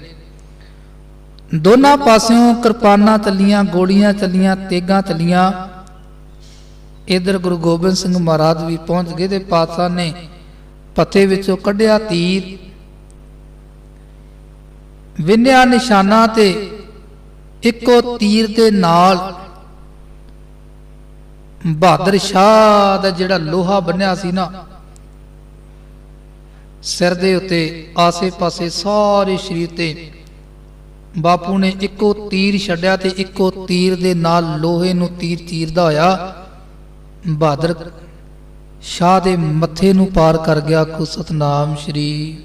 ਦੋਨਾਂ ਪਾਸਿਓਂ ਕਿਰਪਾਨਾਂ ਚੱਲੀਆਂ ਗੋਲੀਆਂ ਚੱਲੀਆਂ, ਤੇਗਾਂ ਚੱਲੀਆਂ ਇਧਰ ਗੁਰੂ ਗੋਬਿੰਦ ਸਿੰਘ ਮਹਾਰਾਜ ਵੀ ਪਹੁੰਚ ਗਏ ਤੇ ਪਾਤਸ਼ਾਹ ਨੇ ਪੱਤੇ ਵਿੱਚੋਂ ਕੱਢਿਆ ਤੀਰ। ਵਿੰਨਿਆ ਨਿਸ਼ਾਨਾ ਤੇ ਇੱਕੋ ਤੀਰ ਦੇ ਨਾਲ ਬਹਾਦਰ ਸ਼ਾਹ ਦਾ ਜਿਹੜਾ ਲੋਹਾ ਬੰਨਿਆ ਸੀ ਨਾ, ਸਿਰ ਦੇ ਉੱਤੇ ਆਸੇ-ਪਾਸੇ ਸਾਰੇ ਸਰੀਰ ਤੇ ਬਾਪੂ ਨੇ ਇੱਕੋ ਤੀਰ ਛੱਡਿਆ ਤੇ ਇੱਕੋ ਤੀਰ ਦੇ ਨਾਲ ਲੋਹੇ ਨੂੰ ਤੀਰ ਚੀਰਦਾ ਹੋਇਆ ਬਹਾਦਰ ਸ਼ਾਹ ਦੇ ਮੱਥੇ ਨੂੰ ਪਾਰ ਕਰ ਗਿਆ ਕੋ ਸਤਨਾਮ ਸ਼੍ਰੀ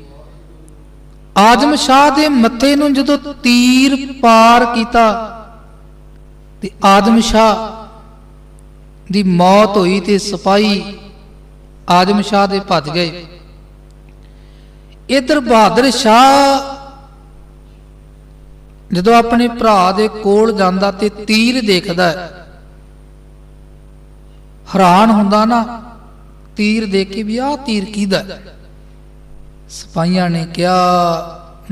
ਆਜਮ ਸ਼ਾਹ ਦੇ ਮੱਥੇ ਨੂੰ ਜਦੋਂ ਤੀਰ ਪਾਰ ਕੀਤਾ ਤੇ ਆਜਮ ਸ਼ਾਹ ਦੀ ਮੌਤ ਹੋਈ ਤੇ ਸਿਪਾਹੀ ਆਜਮ ਸ਼ਾਹ ਦੇ ਭੱਜ ਗਏ ਇਧਰ ਬਹਾਦਰ ਸ਼ਾਹ ਜਦੋਂ ਆਪਣੇ ਭਰਾ ਦੇ ਕੋਲ ਜਾਂਦਾ ਤੇ ਤੀਰ ਦੇਖਦਾ ਹੈ, ਹੈਰਾਨ ਹੁੰਦਾ ਨਾ, ਤੀਰ ਦੇਖ ਕੇ ਵੀ ਆਹ ਤੀਰ ਕਿਹਦਾ ਹੈ? ਸਿਪਾਹੀਆਂ ਨੇ ਕਿਹਾ,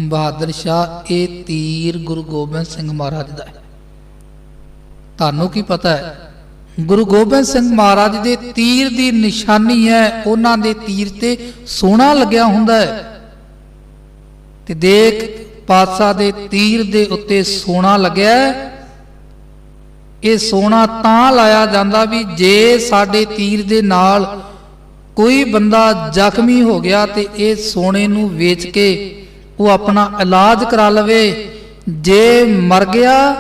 ਬਹਾਦਰ ਸ਼ਾਹ, ਇਹ ਤੀਰ ਗੁਰੂ ਗੋਬਿੰਦ ਸਿੰਘ ਮਹਾਰਾਜ ਦਾ ਹੈ। ਤੁਹਾਨੂੰ ਕੀ ਪਤਾ ਹੈ, ਗੁਰੂ ਗੋਬਿੰਦ ਸਿੰਘ ਮਹਾਰਾਜ ਦੇ ਤੀਰ ਦੀ ਨਿਸ਼ਾਨੀ ਹੈ, ਉਹਨਾਂ ਦੇ ਤੀਰ ਤੇ ਸੋਨਾ ਲੱਗਿਆ ਹੁੰਦਾ ਹੈ। ਤੇ ਦੇਖ, ਪਾਤਸ਼ਾਹ ਦੇ ਤੀਰ ਦੇ ਉੱਤੇ ਸੋਨਾ ਲੱਗਿਆ ਇਹ ਸੋਨਾ ਤਾਂ ਲਾਇਆ ਜਾਂਦਾ ਵੀ ਜੇ ਸਾਡੇ ਤੀਰ ਦੇ ਨਾਲ ਕੋਈ ਬੰਦਾ ਜ਼ਖਮੀ ਹੋ ਗਿਆ ਤੇ ਇਹ ਸੋਨੇ ਨੂੰ ਵੇਚ ਕੇ ਉਹ ਆਪਣਾ ਇਲਾਜ ਕਰਾ ਲਵੇ, ਜੇ ਮਰ ਗਿਆ,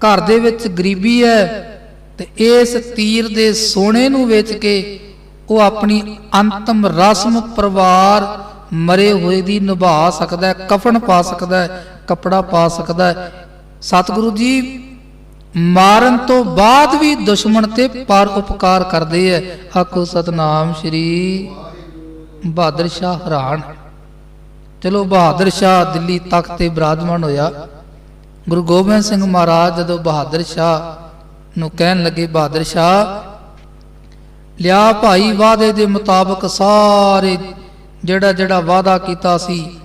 ਘਰ ਦੇ ਵਿੱਚ ਗਰੀਬੀ ਹੈ, ਤੇ ਇਸ ਤੀਰ ਦੇ ਸੋਨੇ ਨੂੰ ਵੇਚ ਕੇ ਉਹ ਆਪਣੀ ਅੰਤਮ ਰਸਮ ਪਰਿਵਾਰ ਮਰੇ ਹੋਏ ਦੀ ਨਿਭਾ ਸਕਦਾ ਹੈ, ਕਫਨ ਪਾ ਸਕਦਾ ਹੈ, ਕਪੜਾ ਪਾ ਸਕਦਾ ਹੈ। ਸਤਿਗੁਰੂ ਜੀ ਮਾਰਨ ਤੋਂ ਬਾਅਦ ਵੀ ਦੁਸ਼ਮਣ ਤੇ ਪਰ ਉਪਕਾਰ ਕਰਦੇ ਐ। ਆਖੋ, ਸਤਨਾਮ ਸ਼੍ਰੀ ਬਹਾਦਰ ਸ਼ਾਹ ਹਰਾਨ। ਚਲੋ, ਬਹਾਦਰ ਸ਼ਾਹ ਦਿੱਲੀ ਤਖਤ ਤੇ ਬਰਾਜਮਾਨ ਹੋਇਆ। ਗੁਰੂ ਗੋਬਿੰਦ ਸਿੰਘ ਮਹਾਰਾਜ ਜਦੋਂ ਬਹਾਦਰ ਸ਼ਾਹ ਨੂੰ ਕਹਿਣ ਲੱਗੇ, ਬਹਾਦਰ ਸ਼ਾਹ, ਲਿਆ ਭਾਈ ਵਾਅਦੇ ਦੇ ਮੁਤਾਬਕ ਸਾਰੇ ਜਿਹੜਾ ਜਿਹੜਾ ਵਾਅਦਾ ਕੀਤਾ ਸੀ,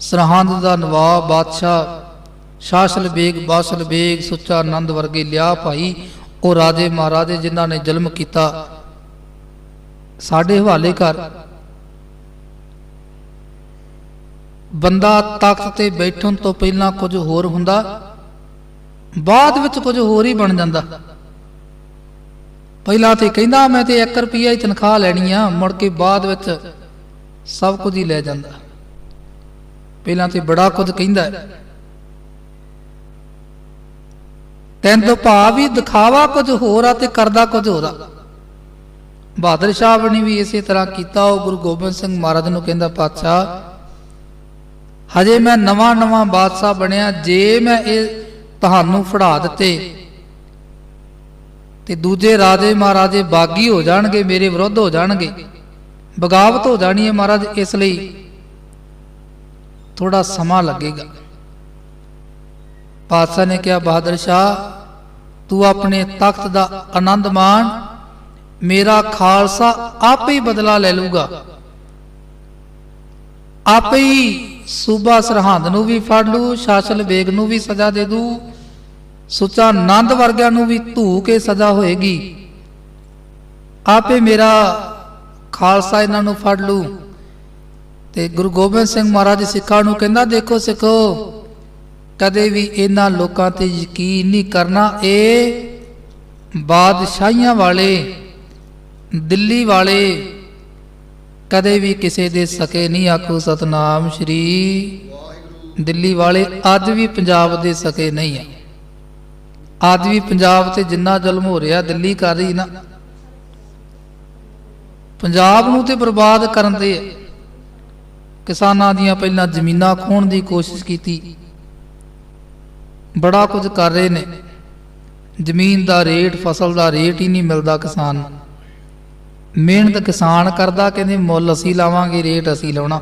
ਸਰਹੰਦ ਦਾ ਨਵਾਬ ਬਾਦਸ਼ਾਹ ਸ਼ਾਸਲ ਬੇਗ ਬਾਸਲ ਬੇਗ, ਸੁੱਚਾ ਆਨੰਦ ਵਰਗੇ ਲਿਆ ਭਾਈ, ਉਹ ਰਾਜੇ ਮਹਾਰਾਜੇ ਜਿਨ੍ਹਾਂ ਨੇ ਜ਼ੁਲਮ ਕੀਤਾ। ਸਾਡੇ ਹਵਾਲੇ ਕਰ ਬੰਦਾ ਤਖਤ ਤੇ ਬੈਠਣ ਤੋਂ ਪਹਿਲਾਂ ਕੁਝ ਹੋਰ ਹੁੰਦਾ, ਬਾਅਦ ਵਿੱਚ ਕੁਝ ਹੋਰ ਹੀ ਬਣ ਜਾਂਦਾ। ਪਹਿਲਾਂ ਤੇ ਕਹਿੰਦਾ ਮੈਂ ਤੇ 1 ਰੁਪਿਆ ਹੀ ਤਨਖਾਹ ਲੈਣੀ ਆ, ਮੁੜ ਕੇ ਬਾਅਦ ਵਿੱਚ ਸਭ ਕੁਝ ਹੀ ਲੈ ਜਾਂਦਾ। ਪਹਿਲਾਂ ਤੇ ਬੜਾ ਕੁਝ ਕਹਿੰਦਾ ਹੈ ਤੈਨ ਤੋਂ ਭਾਵ ਵੀ ਦਿਖਾਵਾ ਕੁਝ ਹੋਰ ਆ ਤੇ ਕਰਦਾ ਕੁਝ ਹੋਰ ਆ। ਬਹਾਦਰ ਸ਼ਾਹ ਬਣੀ ਵੀ ਇਸੇ ਤਰ੍ਹਾਂ ਕੀਤਾ, ਉਹ ਗੁਰੂ ਗੋਬਿੰਦ ਸਿੰਘ ਮਹਾਰਾਜ ਨੂੰ ਕਹਿੰਦਾ, ਪਾਤਸ਼ਾਹ, ਹਜੇ ਮੈਂ ਨਵਾਂ ਨਵਾਂ ਬਾਦਸ਼ਾਹ ਬਣਿਆ, ਜੇ ਮੈਂ ਇਹ ਤੁਹਾਨੂੰ ਫੜਾ ਦਿੱਤੇ, ਤੇ ਦੂਜੇ ਰਾਜੇ ਮਹਾਰਾਜੇ ਬਾਗੀ ਹੋ ਜਾਣਗੇ, ਮੇਰੇ ਵਿਰੁੱਧ ਹੋ ਜਾਣਗੇ, ਬਗਾਵਤ ਹੋ ਜਾਣੀ ਹੈ ਮਹਾਰਾਜ, ਇਸ ਲਈ ਥੋੜਾ ਸਮਾਂ ਲੱਗੇਗਾ। ਪਾਤਸ਼ਾਹ ਨੇ ਕਿਹਾ, ਬਹਾਦਰ ਸ਼ਾਹ, ਤੂੰ ਆਪਣੇ ਤਖਤ ਦਾ ਆਨੰਦ ਮਾਣ, ਮੇਰਾ ਖਾਲਸਾ ਆਪੇ ਹੀ ਬਦਲਾ ਲੈ ਲੂਗਾ ਆਪੇ ਹੀ ਸੂਬਾ ਸਰਹੰਦ ਨੂੰ ਵੀ ਫੜ ਲੂ ਸ਼ਾਸਲ ਬੇਗ ਨੂੰ ਵੀ ਸਜ਼ਾ ਦੇ ਦੂ ਸੁੱਚਾ ਆਨੰਦ ਵਰਗਿਆਂ ਨੂੰ ਵੀ ਧੂ ਕੇ ਸਜ਼ਾ ਹੋਏਗੀ। ਆਪੇ ਮੇਰਾ ਖਾਲਸਾ ਇਹਨਾਂ ਨੂੰ ਫੜ ਲੂ ਤੇ ਗੁਰੂ ਗੋਬਿੰਦ ਸਿੰਘ ਮਹਾਰਾਜ ਸਿੱਖਾਂ ਨੂੰ ਕਹਿੰਦਾ, ਦੇਖੋ ਸਿੱਖੋ ਕਦੇ ਵੀ ਇਹਨਾਂ ਲੋਕਾਂ ਤੇ ਯਕੀਨ ਨਹੀਂ ਕਰਨਾ। ਇਹ ਬਾਦਸ਼ਾਹੀਆਂ ਵਾਲੇ, ਦਿੱਲੀ ਵਾਲੇ ਕਦੇ ਵੀ ਕਿਸੇ ਦੇ ਸਕੇ ਨਹੀਂ ਆਖੋ ਸਤਨਾਮ ਸ਼੍ਰੀ। ਦਿੱਲੀ ਵਾਲੇ ਅੱਜ ਵੀ ਪੰਜਾਬ ਦੇ ਸਕੇ ਨਹੀਂ ਆ। ਅੱਜ ਵੀ ਪੰਜਾਬ ਤੇ ਜਿੰਨਾ ਜ਼ੁਲਮ ਹੋ ਰਿਹਾ, ਦਿੱਲੀ ਕਰ ਰਹੀ ਨਾ। ਪੰਜਾਬ ਨੂੰ ਤੇ ਬਰਬਾਦ ਕਰਨ ਦੇ ਕਿਸਾਨਾਂ ਦੀਆਂ ਪਹਿਲਾਂ ਜ਼ਮੀਨਾਂ ਖੋਣ ਦੀ ਕੋਸ਼ਿਸ਼ ਕੀਤੀ। ਬੜਾ ਕੁਝ ਕਰ ਰਹੇ ਨੇ। ਜ਼ਮੀਨ ਦਾ ਰੇਟ, ਫਸਲ ਦਾ ਰੇਟ ਹੀ ਨਹੀਂ ਮਿਲਦਾ ਕਿਸਾਨ ਨੂੰ। ਮਿਹਨਤ ਕਿਸਾਨ ਕਰਦਾ, ਕਹਿੰਦੇ ਮੁੱਲ ਅਸੀਂ ਲਾਵਾਂਗੇ, ਰੇਟ ਅਸੀਂ ਲਾਉਣਾ।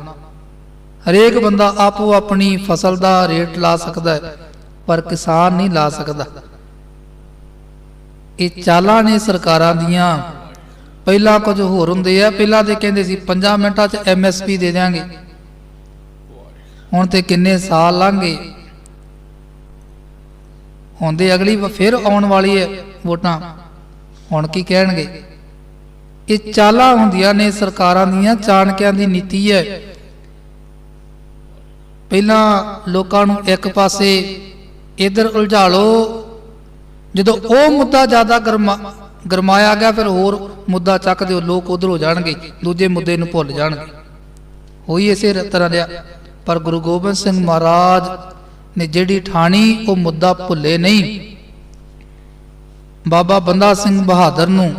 ਹਰੇਕ ਬੰਦਾ ਆਪੋ ਆਪਣੀ ਫਸਲ ਦਾ ਰੇਟ ਲਾ ਸਕਦਾ ਹੈ, ਪਰ ਕਿਸਾਨ ਨਹੀਂ ਲਾ ਸਕਦਾ। ਇਹ ਚਾਲਾਂ ਨੇ ਸਰਕਾਰਾਂ ਦੀਆਂ। ਪਹਿਲਾਂ ਕੁਝ ਹੋਰ ਹੁੰਦੇ ਆ, ਪਹਿਲਾਂ ਤੇ ਕਹਿੰਦੇ ਸੀ 5 ਮਿੰਟਾਂ 'ਚ ਐਮਐਸਪੀ ਦੇ ਦਿਆਂਗੇ। ਹੁਣ ਤੇ ਕਿੰਨੇ ਸਾਲ ਲੰਘ ਗਏ। ਹੁਣ ਦੇ ਅਗਲੀ ਫਿਰ ਆਉਣ ਵਾਲੀ ਹੈ ਵੋਟਾਂ। ਹੁਣ ਕੀ ਕਹਿਣਗੇ? ਇਹ ਚਾਲਾਂ ਹੁੰਦੀਆਂ ਨੇ ਸਰਕਾਰਾਂ ਦੀਆਂ, ਚਾਣਕਿਆਂ ਦੀ ਨੀਤੀ ਹੈ। ਪਹਿਲਾਂ ਲੋਕਾਂ ਨੂੰ ਇੱਕ ਪਾਸੇ ਇਧਰ ਉਲਝਾ ਲਓ। ਜਦੋਂ ਉਹ ਮੁੱਦਾ ਜ਼ਿਆਦਾ ਗਰਮਾ ਗਰਮਾਇਆ ਗਿਆ, ਫਿਰ ਹੋਰ ਮੁੱਦਾ ਚੱਕ ਦਿਓ। ਲੋਕ ਉਧਰ ਹੋ ਜਾਣਗੇ, ਦੂਜੇ ਮੁੱਦੇ ਨੂੰ ਭੁੱਲ ਜਾਣਗੇ। ਹੋਈ ਇਸੇ ਤਰ੍ਹਾਂ ਦਾ ਪਰ ਗੁਰੂ ਗੋਬਿੰਦ ਸਿੰਘ ਮਹਾਰਾਜ ਨੇ ਜਿਹੜੀ ਠਾਣੀ ਉਹ ਮੁੱਦਾ ਭੁੱਲੇ ਨਹੀਂ। ਬਾਬਾ ਬੰਦਾ ਸਿੰਘ ਬਹਾਦਰ ਨੂੰ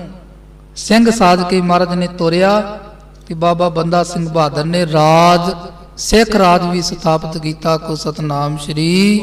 ਸਿੰਘ ਸਾਜ ਕੇ ਮਹਾਰਾਜ ਨੇ ਤੋਰਿਆ ਤੇ ਬਾਬਾ ਬੰਦਾ ਸਿੰਘ ਬਹਾਦਰ ਨੇ ਰਾਜ, ਸਿੱਖ ਰਾਜ ਵੀ ਸਥਾਪਿਤ ਕੀਤਾ ਕੋ ਸਤਨਾਮ ਸ਼੍ਰੀ